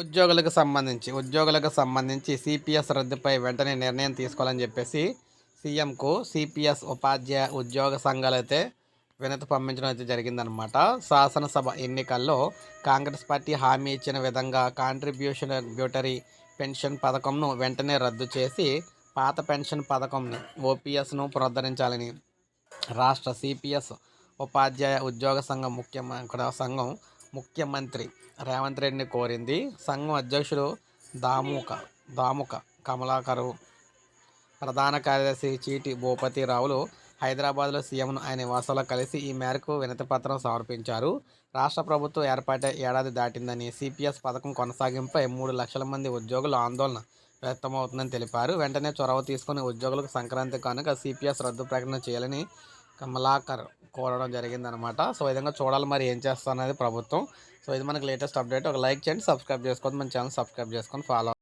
ఉద్యోగులకు సంబంధించి ఉద్యోగులకు సంబంధించి సిపిఎస్ రద్దుపై వెంటనే నిర్ణయం తీసుకోవాలని చెప్పేసి సీఎంకు సిపిఎస్ ఉపాధ్యాయ ఉద్యోగ సంఘాలు అయితే వినతి పంపించడం అయితే జరిగిందనమాట శాసనసభ ఎన్నికల్లో కాంగ్రెస్ పార్టీ హామీ ఇచ్చిన విధంగా కాంట్రిబ్యూషన్ బ్యూటరీ పెన్షన్ పథకంను వెంటనే రద్దు చేసి పాత పెన్షన్ పథకంను ఓపీఎస్ను పునరుద్ధరించాలని రాష్ట్ర సిపిఎస్ ఉపాధ్యాయ ఉద్యోగ సంఘం ముఖ్యమైన సంఘం ముఖ్యమంత్రి రేవంత్ రెడ్డిని కోరింది సంఘం అధ్యక్షుడు దాముక దాముక కమలాకరు. ప్రధాన కార్యదర్శి చీటి భూపతిరావులు హైదరాబాద్లో సీఎంను ఆయన నివాసంలో కలిసి ఈ మేరకు వినతిపత్రం సమర్పించారు. రాష్ట్ర ప్రభుత్వం ఏర్పాటై ఏడాది దాటిందని సిపిఎస్ పథకం కొనసాగింపై మూడు లక్షల మంది ఉద్యోగులు ఆందోళన వ్యక్తమవుతుందని తెలిపారు. వెంటనే చొరవ తీసుకుని ఉద్యోగులకు సంక్రాంతి కనుక సిపిఎస్ రద్దు ప్రకటన చేయాలని కమలాకర్ కోరడం జరిగిందనమాట. సో విధంగా చూడాలి మరి ఏం చేస్తున్నది ప్రభుత్వం. సో ఇది మనకి లేటెస్ట్ అప్డేట్ ఒక లైక్ చేయండి సబ్స్క్రైబ్ చేసుకోండి మన ఛానల్ సబ్స్క్రైబ్ చేసుకొని ఫాలో